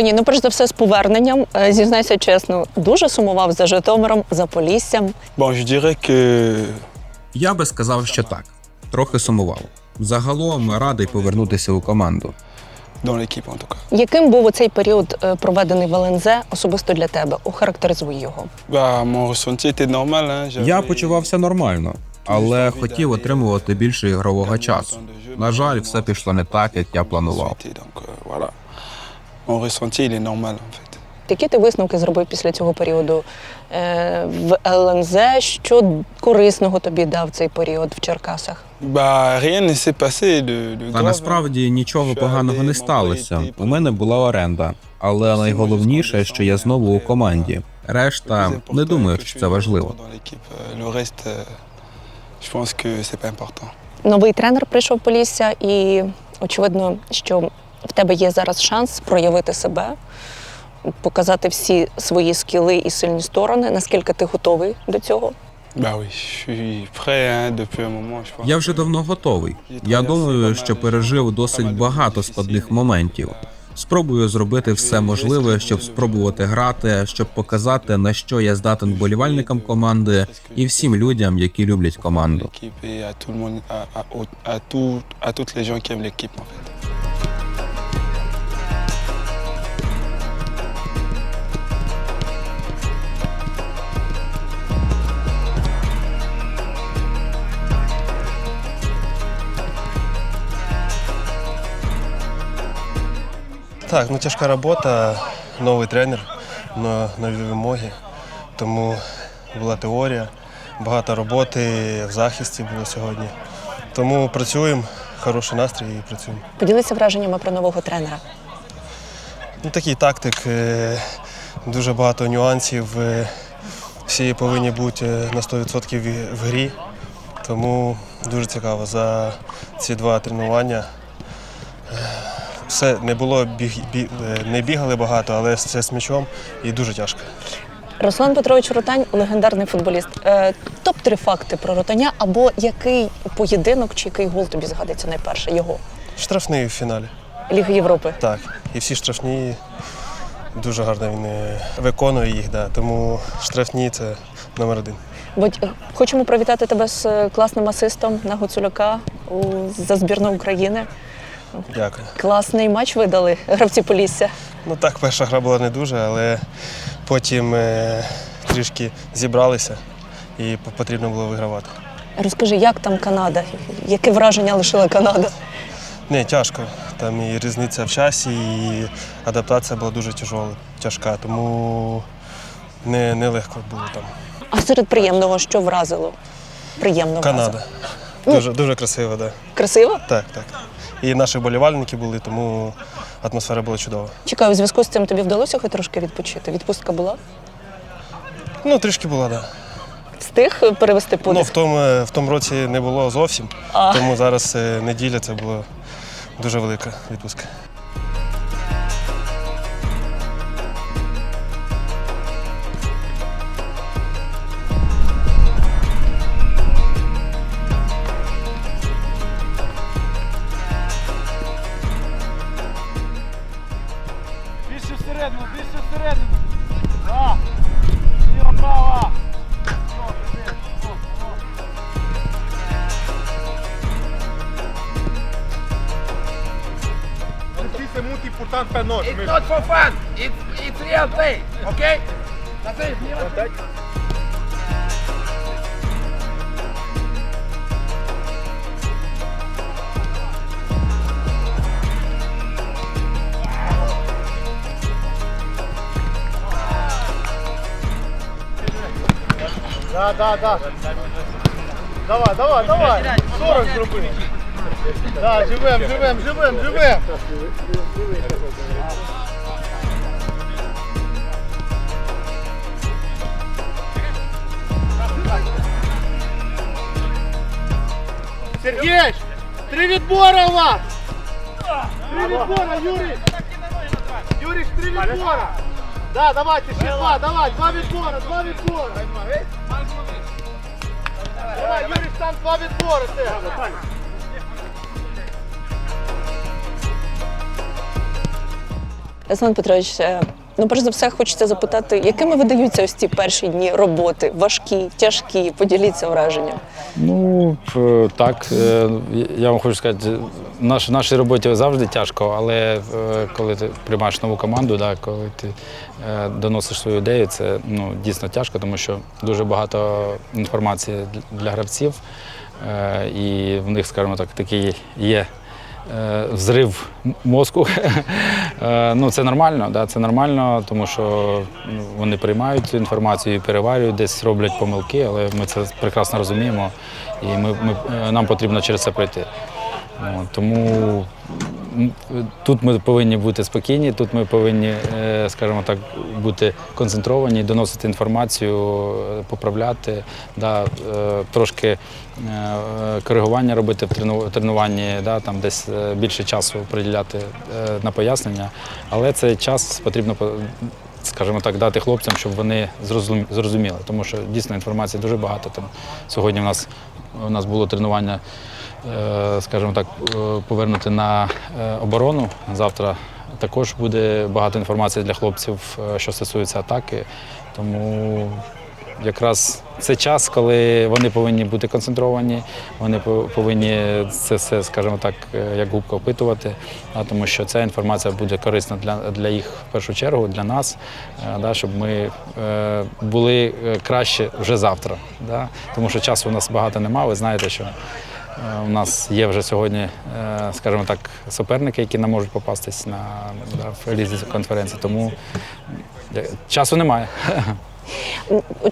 Мені, ну перш за все, з поверненням, Е, зізнайся чесно, дуже сумував за Житомиром, за Поліссям. Dirais Я би сказав, що так. Трохи сумував. Загалом радий повернутися у команду. Яким був оцей період, е, проведений в ЛНЗ, особисто для тебе? Охарактеризуй його. Я почувався нормально, але хотів отримувати більше ігрового часу. На жаль, все пішло не так, як я планував. Mon ressenti, il est normal en fait. Які ти висновки зробив після цього періоду е, в ЛНЗ? Що корисного тобі дав цей період в Черкасах? Та насправді нічого поганого не сталося. У мене була оренда, але найголовніше, що я знову у команді. Решта не думаю, що це важливо. Euh, euh. Новий тренер прийшов в Полісся, і очевидно, що в тебе є зараз шанс проявити себе, показати всі свої скіли і сильні сторони. Наскільки ти готовий до цього? Я вже давно готовий. Я думаю, що пережив досить багато складних моментів. Спробую зробити все можливе, щоб спробувати грати, щоб показати на що я здатен болівальникам команди і всім людям, які люблять команду. Так, ну тяжка робота, новий тренер, нові вимоги. Тому була теорія, багато роботи в захисті було сьогодні. Тому працюємо, хороший настрій і працюємо. Поділися враженнями про нового тренера. Ну, такий тактик, е, дуже багато нюансів. е, Всі повинні бути е, на 100% в- в грі. Тому дуже цікаво за ці два тренування. Все не було біг, бі- е, не бігали багато, але це з м'ячом і дуже тяжко. Руслан Петрович Ротань легендарний футболіст. Е, Топ-3 факти про Ротаня або який поєдинок чи який гол тобі згадується найперше його? Штрафний в фіналі. Ліги Європи. Так. І всі штрафні дуже гарно він е, виконує їх, да. тому штрафні це номер один. Е, хочемо привітати тебе з класним асистом на Гуцуляка у, за збірну України. Дякую. Класний матч видали гравці Полісся. Ну так, перша гра була не дуже, але потім е, трішки зібралися і по- потрібно було вигравати. Розкажи, як там Канада? Яке враження лишила Канада? Не, тяжко. Там і різниця в часі, і адаптація була дуже тяжола, тяжка, тому не, не легко було там. А серед приємного, що вразило? Приємно вразило. Канада. Дуже, дуже красиво, так. Да. Красиво? Так, так. І наші болівальники були, тому атмосфера була чудова. Чекаю, у зв'язку з цим тобі вдалося хоч трошки відпочити? Відпустка була? Ну, трішки була, так. Да. Встиг перевести Ну, в тому, в тому році не було зовсім, А. тому зараз е, неділя це була дуже велика відпустка. Importante nós. It's not for fun. It's, it's real play. Okay? That's it. Да, да, да. Давай, давай, давай. 40 зроби. Да, живем, живем, живем, живем. Сергій, три відбора у вас. Три відбора, Юрій. Юрій, три відбора. Да, давайте, ще два, давай, два відбора, два відбора. Давай, Юрій, там два відбори. Це. Руслан Петрович, е, ну перш за все хочеться запитати, якими видаються ось ці перші дні роботи? Важкі, тяжкі? Поділіться враженням. Ну так, е, я вам хочу сказати, наш, нашій роботі завжди тяжко, але е, коли ти приймаєш нову команду, да, коли ти доносиш свою ідею, це ну, дійсно тяжко, тому що дуже багато інформації для гравців, і в них, скажімо так, такий є. Е, Взрив мозку. Е, ну, це нормально, да, це нормально, тому що ну, вони приймають цю інформацію переварюють, десь роблять помилки, але ми це прекрасно розуміємо, і ми, ми, е, нам потрібно через це пройти. Тому тут ми повинні бути спокійні, тут ми повинні, е, скажімо так, бути концентровані, доносити інформацію, е, поправляти, да, е, трошки коригування робити в тренуванні, да, там десь більше часу приділяти на пояснення. Але цей час потрібно по- скажімо так, дати хлопцям, щоб вони зрозуміли. Тому що дійсно інформації дуже багато. Там сьогодні у нас у нас було тренування, скажімо так, е, повернути на е, оборону. Завтра також буде багато інформації для хлопців, е, що стосується атаки. Тому якраз це час, коли вони повинні бути концентровані, вони повинні це все, скажімо так, е, як губка опитувати, тому що ця інформація буде корисна для, для їх в першу чергу, для нас, е, да, щоб ми е, були е, краще вже завтра. Да, тому що часу у нас багато немає. Ви знаєте, що е, у нас є вже сьогодні, е, скажімо так, суперники, які не можуть попастись на да, в лізі конференції. Тому е, часу немає.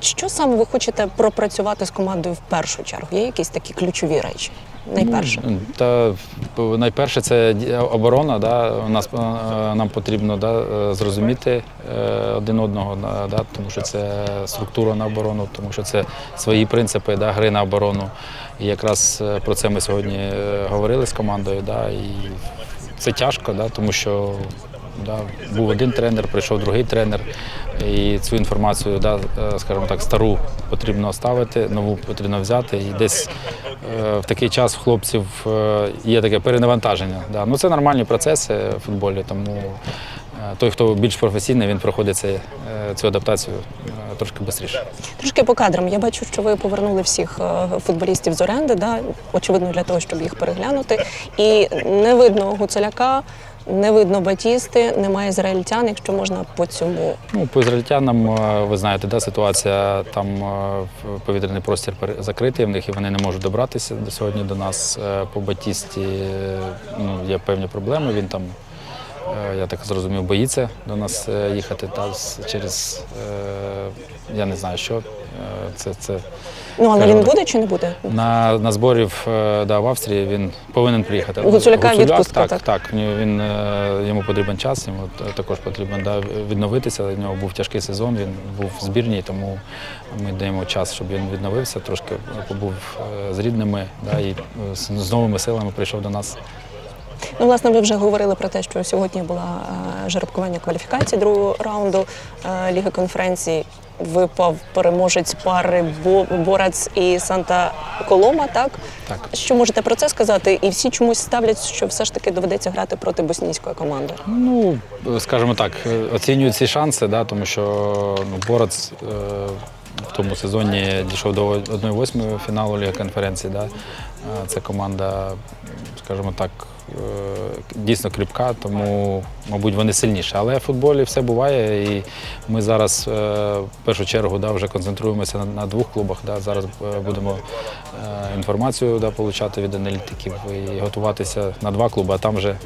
Що саме ви хочете пропрацювати з командою в першу чергу? Є якісь такі ключові речі? Найперше. Ну, Та найперше це оборона. Да? Нас е, нам потрібно да, зрозуміти е, один одного, да, тому що це структура на оборону, тому що це свої принципи да, гри на оборону. І якраз е, про це ми сьогодні говорили з командою. Да, і це тяжко, да, тому що да, був один тренер, прийшов другий тренер. І цю інформацію, да, е, скажімо так, стару потрібно оставити, нову потрібно взяти. І десь е, в такий час в хлопців е, є таке перенавантаження. Да. Ну, це нормальні процеси в футболі, тому той, хто більш професійний, він проходить це, е, цю адаптацію трошки швидше. Трошки по кадрам. Я бачу, що ви повернули всіх футболістів з оренди, да? очевидно, для того, щоб їх переглянути. І не видно Гуцуляка, не видно Батісти, немає ізраїльтян, якщо можна по цьому. Ну, по ізраїльтянам, е, ви знаєте, да, ситуація там е, повітряний простір закритий в них і вони не можуть добратися до сьогодні до нас. Е, По Батісті ну, є певні проблеми. Він там, я так зрозумів, боїться до нас їхати та, через я не знаю що. Це, це Ну, але він буде чи не буде? на, на зборів е, да, в Австрії він повинен приїхати. Гуцуляка Гуцуляк, відпустка, так, так? так. Він, е, йому потрібен час, йому також потрібно да, відновитися. У нього був тяжкий сезон, він був в збірній, тому ми даємо час, щоб він відновився, трошки побув е, з рідними да, і з новими силами прийшов до нас. Ну, власне, ви вже говорили про те, що сьогодні була е, жеребкування кваліфікації другого раунду е, Ліги конференції. Випав переможець пари Бо- Борець і Санта Колома, так? Так. Що можете про це сказати? І всі чомусь ставлять, що все ж таки доведеться грати проти боснійської команди. Ну, скажімо так, е, оцінюють ці шанси, да, тому що ну, Борець е, в тому сезоні дійшов до 1-8 фіналу Ліги конференції. Да. Це команда, скажімо так, е, дійсно кріпка, тому, мабуть, вони сильніші. Але в футболі все буває, і ми зараз е, в першу чергу да, вже концентруємося на, двох клубах. Да. Зараз е, будемо інформацію да, получати від аналітиків і готуватися на два клуби, а там вже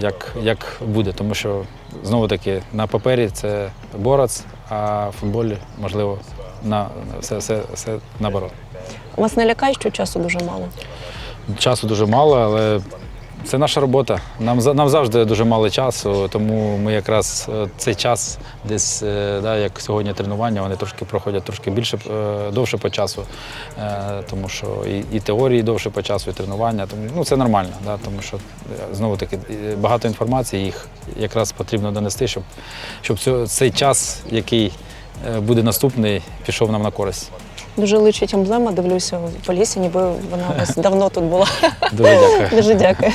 як, як буде. Тому що знову таки на папері це борець, а в футболі можливо на все, все, все наоборот. Вас не лякає, що часу дуже мало. Часу дуже мало, але це наша робота. Нам, нам завжди дуже мало часу, тому ми якраз е, цей час десь, е, да, як сьогодні тренування, вони трошки проходять трошки більше, е, довше по часу, тому що і, і теорії довше по часу, і тренування. Тому ну, це нормально, да, тому що знову таки багато інформації, їх якраз потрібно донести, щоб, щоб цей час, який буде наступний, пішов нам на користь. Дуже личить емблема, дивлюся в полісі, ніби вона у вас давно тут була. Дуже дякую. Дуже дякую.